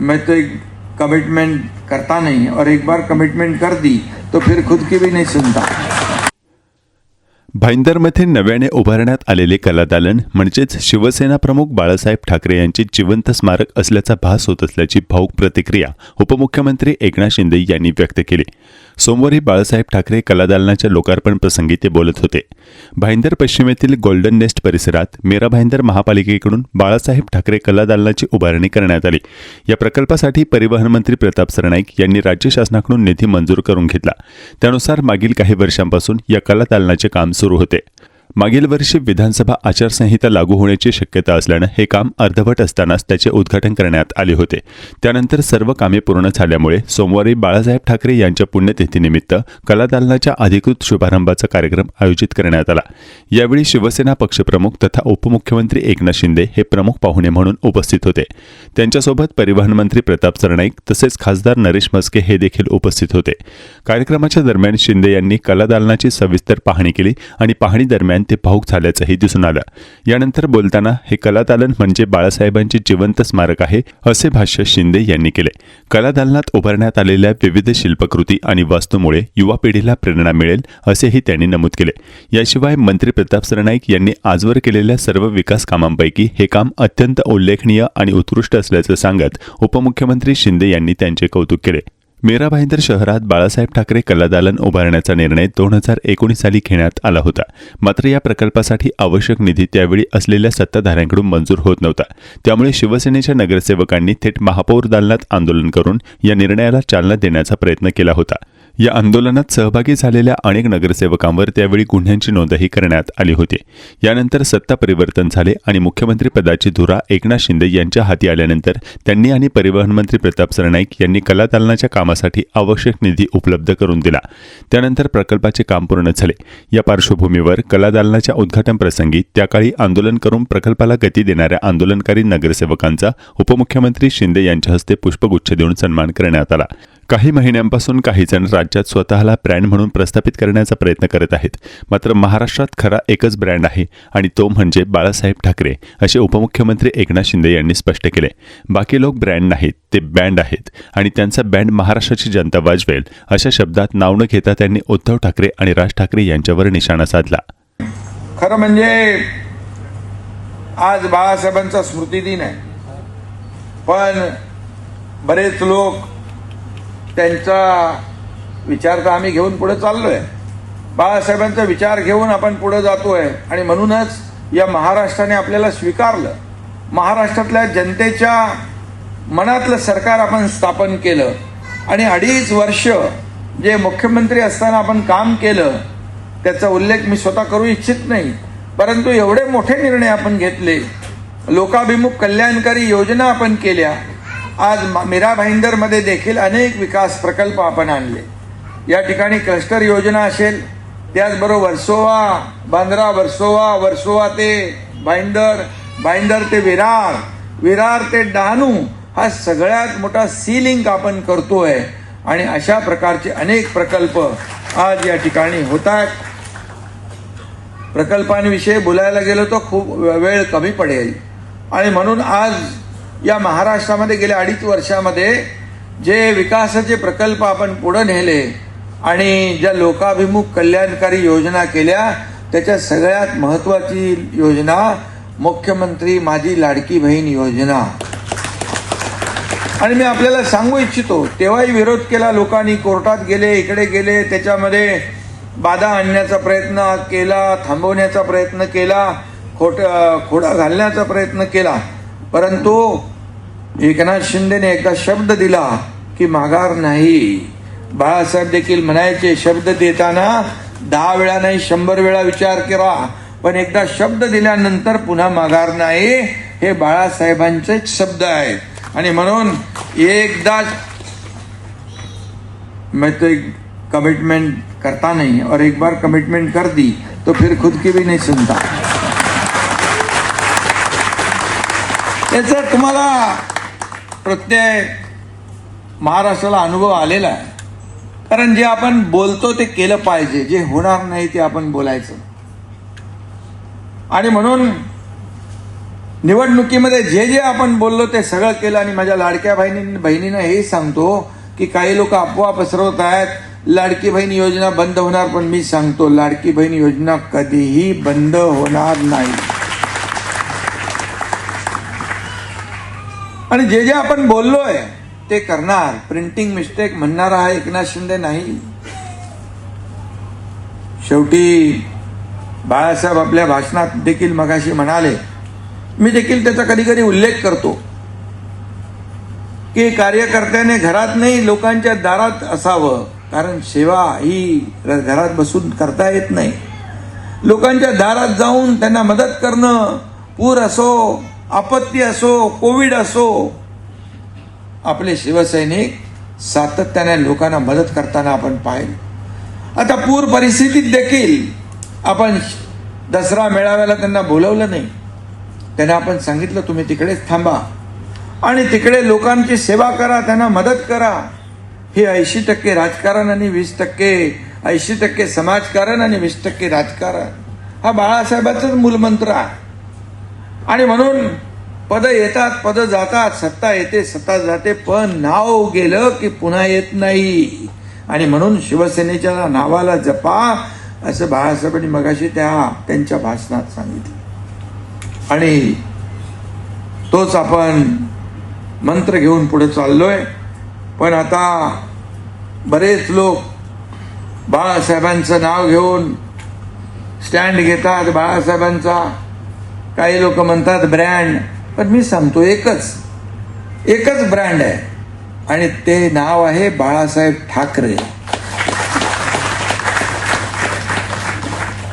मैं तो एक कमिटमेंट करता नहीं और एक बार कमिटमेंट कर दी तो फिर खुद की भी नहीं सुनता। भाईंदरमध्ये नव्याने उभारण्यात आलेले कलादालन म्हणजेच शिवसेना प्रमुख बाळासाहेब ठाकरे यांचे जिवंत स्मारक असल्याचा भास होत असल्याची भाऊक प्रतिक्रिया उपमुख्यमंत्री एकनाथ शिंदे यांनी व्यक्त केली. सोमवारी बाळासाहेब ठाकरे कलादालनाच्या लोकार्पण प्रसंगी ते बोलत होते. भाईंदर पश्चिमेतील गोल्डन नेस्ट परिसरात मेरा भाईंदर महापालिकेकडून बाळासाहेब ठाकरे कलादालनाची उभारणी करण्यात आली. या प्रकल्पासाठी परिवहन मंत्री प्रताप सरनाईक यांनी राज्य शासनाकडून निधी मंजूर करून घेतला. त्यानुसार मागील काही वर्षांपासून या कलादालनाचे काम सुरू होते. मागील वर्षी विधानसभा आचारसंहिता लागू होण्याची शक्यता असल्यानं हे काम अर्धवट असतानाच त्याचे उद्घाटन करण्यात आले होते. त्यानंतर सर्व कामे पूर्ण झाल्यामुळे सोमवारी बाळासाहेब ठाकरे यांच्या पुण्यतिथीनिमित्त कलादालनाच्या अधिकृत शुभारंभाचा कार्यक्रम आयोजित करण्यात आला. यावेळी शिवसेना पक्षप्रमुख तथा उपमुख्यमंत्री एकनाथ शिंदे हे प्रमुख पाहुणे म्हणून उपस्थित होते. त्यांच्यासोबत परिवहन मंत्री प्रताप सरनाईक तसेच खासदार नरेश मस्के हे देखील उपस्थित होते. कार्यक्रमाच्या दरम्यान शिंदे यांनी कलादालनाची सविस्तर पाहणी केली आणि पाहणी दरम्यान ते भाऊक झाल्याचंही दिसून आलं. यानंतर बोलताना हे कलादालन म्हणजे बाळासाहेबांचे जिवंत स्मारक आहे असे भाष्य शिंदे यांनी केले. कलादालनात उभारण्यात आलेल्या विविध शिल्पकृती आणि वास्तूमुळे युवा पिढीला प्रेरणा मिळेल असेही त्यांनी नमूद केले. याशिवाय मंत्री प्रताप सरनाईक यांनी आजवर केलेल्या सर्व विकास कामांपैकी हे काम अत्यंत उल्लेखनीय आणि उत्कृष्ट असल्याचं सांगत उपमुख्यमंत्री शिंदे यांनी त्यांचे कौतुक केले. मेरा भाईंदर शहरात बाळासाहेब ठाकरे कलादालन उभारण्याचा निर्णय दोन हजार एकोणीस साली घेण्यात आला होता. मात्र या प्रकल्पासाठी आवश्यक निधी त्यावेळी असलेल्या सत्ताधाऱ्यांकडून मंजूर होत नव्हता. त्यामुळे शिवसेनेच्या नगरसेवकांनी थेट महापौर दालनात आंदोलन करून या निर्णयाला चालना देण्याचा प्रयत्न केला होता. या आंदोलनात सहभागी झालेल्या अनेक नगरसेवकांवर त्यावेळी गुन्ह्यांची नोंदही करण्यात आली होती. यानंतर सत्ता परिवर्तन झाले आणि मुख्यमंत्री पदाची धुरा एकनाथ शिंदे यांच्या हाती आल्यानंतर त्यांनी आणि परिवहन मंत्री प्रताप सरनाईक यांनी कलादालनाच्या कामासाठी आवश्यक निधी उपलब्ध करून दिला. त्यानंतर प्रकल्पाचे काम पूर्ण झाले. या पार्श्वभूमीवर कलादालनाच्या उद्घाटन प्रसंगी त्याकाळी आंदोलन करून प्रकल्पाला गती देणाऱ्या आंदोलनकारी नगरसेवकांचा उपमुख्यमंत्री शिंदे यांच्या हस्ते पुष्पगुच्छ देऊन सन्मान करण्यात आला. काही महिन्यांपासून काही जण राज्यात स्वतःला ब्रँड म्हणून प्रस्थापित करण्याचा प्रयत्न करत आहेत. मात्र महाराष्ट्रात खरा एकच ब्रँड आहे आणि तो म्हणजे बाळासाहेब ठाकरे असे उपमुख्यमंत्री एकनाथ शिंदे यांनी स्पष्ट केले. बाकी लोक ब्रँड नाहीत ते बँड आहेत आणि त्यांचा बँड महाराष्ट्राची जनता वाजवेल अशा शब्दात नाव न घेता त्यांनी उद्धव ठाकरे आणि राज ठाकरे यांच्यावर निशाणा साधला. खरं म्हणजे आज बाळासाहेबांचा स्मृतिदिन आहे. पण बरेच लोक त्यांचा विचार तर आम्ही घेऊन पुढे आहे बाळासाहेबांचा विचार घेऊन आपण पुढे आहे आणि म्हणूनच या महाराष्ट्राने आपल्याला स्वीकारलं. महाराष्ट्रातल्या जनतेच्या मनातलं सरकार आपण स्थापन केलं. आणि अडीच वर्ष जे मुख्यमंत्री असताना आपण काम केलं त्याचा उल्लेख मी स्वतः करू इच्छित नाही. परंतु एवढे मोठे निर्णय आपण घेतले. लोकाभिमुख कल्याणकारी योजना आपण केल्या. आज मीरा भाईंदरमध्ये देखील अनेक विकास प्रकल्प आपण आणले. या ठिकाणी क्लस्टर योजना असेल त्याचबरोबर वर्सोवा बांद्रा वर्सोवा वर्सोवा ते भाईंदर भाईंदर ते विरार विरार ते डहाणू हा सगळ्यात मोठा सी लिंक आपण करतोय. आणि अशा प्रकारचे अनेक प्रकल्प आज या ठिकाणी होत आहेत प्रकल्पांविषयी बोलायला गेलो तर खूप वेळ कमी पडेल. आणि म्हणून आज या महाराष्ट्रामध्ये गेल्या अडीच वर्षामध्ये जे विकासाचे प्रकल्प आपण पुढे नेले आणि ज्या लोकाभिमुख कल्याणकारी योजना केल्या त्याच्या सगळ्यात महत्वाची योजना मुख्यमंत्री माझी लाडकी बहीण योजना. आणि मी आपल्याला सांगू इच्छितो तेव्हाही विरोध केला लोकांनी कोर्टात गेले इकडे गेले त्याच्यामध्ये बाधा आणण्याचा प्रयत्न केला थांबवण्याचा प्रयत्न केला खोट खोडा घालण्याचा प्रयत्न केला. परंतु एकनाथ शिंदेने एकदा शब्द दिला की माघार नाही. बाळासाहेब देखील म्हणायचे शब्द देताना दहा वेळा नाही शंभर वेळा विचार करा. पण एकदा शब्द दिल्यानंतर पुन्हा माघार नाही हे बाळासाहेबांचेच शब्द आहेत. आणि म्हणून एकदा मैं तो एक कमिटमेंट करता नहीं और एक बार कमिटमेंट कर दी तो फिर खुद की भी नहीं सुनता. याचा तुम्हाला प्रत्यय महाराष्ट्राला अनुभव आलेला आहे. कारण जे आपण बोलतो ते केलं पाहिजे. जे होणार नाही ते आपण बोलायचं. आणि म्हणून निवडणुकीमध्ये जे जे आपण बोललो ते सगळं केलं आणि माझ्या लाडक्या बहिणी बहिणीनं हे सांगतो की काही लोक अफवा पसरवत आहेत. लाडकी बहीण योजना बंद होणार पण मी सांगतो लाडकी बहीण योजना कधीही बंद होणार नाही. आणि जे जे आपण बोललोय ते करणार. प्रिंटिंग मिस्टेक म्हणणारा हा एकनाथ शिंदे नाही. शेवटी बाळासाहेब आपल्या भाषणात देखील मगाशी म्हणाले मी देखील त्याचा कधी कधी उल्लेख करतो. की कार्यकर्त्याने घरात नाही लोकांच्या दारात असावं कारण सेवा ही घरात बसून करता येत नाही. लोकांच्या दारात जाऊन त्यांना मदत करणं पूर असो आपत्ती असो कोविड असो आपले शिवसैनिक सातत्याने लोकांना मदत करताना आपण पाहिलं. आता पूर परिस्थितीत देखील आपण दसरा मेळाव्याला त्यांना बोलवलं नाही. त्यांना आपण सांगितलं तुम्ही तिकडेच थांबा आणि तिकडे लोकांची सेवा करा त्यांना मदत करा. हे ऐंशी टक्के राजकारण आणि वीस टक्के ऐंशी टक्के समाजकारण आणि वीस टक्के राजकारण. हा बाळासाहेबांचाच मूलमंत्र आहे. आणि म्हणून पद येतात पद जातात सत्ता येते सत्ता जाते पण नाव गेलं की पुन्हा येत नाही. आणि म्हणून शिवसेनेच्या नावाला जपा असं बाळासाहेबांनी मगाशी त्या त्यांच्या भाषणात सांगितलं. आणि तोच आपण मंत्र घेऊन पुढे चाललोय. पण आता बरेच लोक बाळासाहेबांचं नाव घेऊन स्टँड घेतात बाळासाहेबांचा काही लोक म्हणतात ब्रँड पण मी सांगतो एकच. एकच ब्रँड आहे. आणि ते नाव आहे बाळासाहेब ठाकरे.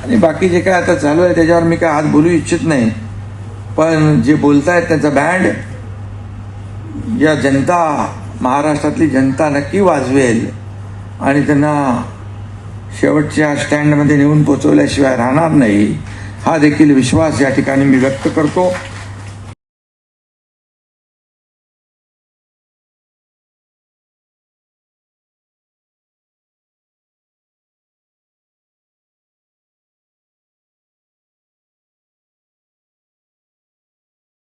आणि बाकी जे काय आता चालू आहे त्याच्यावर मी काय आज बोलू इच्छित नाही. पण जे बोलतायत त्याचा बँड या जनता महाराष्ट्रातली जनता नक्की वाजवेल. आणि त्यांना शेवटच्या स्टँडमध्ये नेऊन पोचवल्याशिवाय राहणार नाही. हा देखील विश्वास या ठिकाणी मी व्यक्त करतो.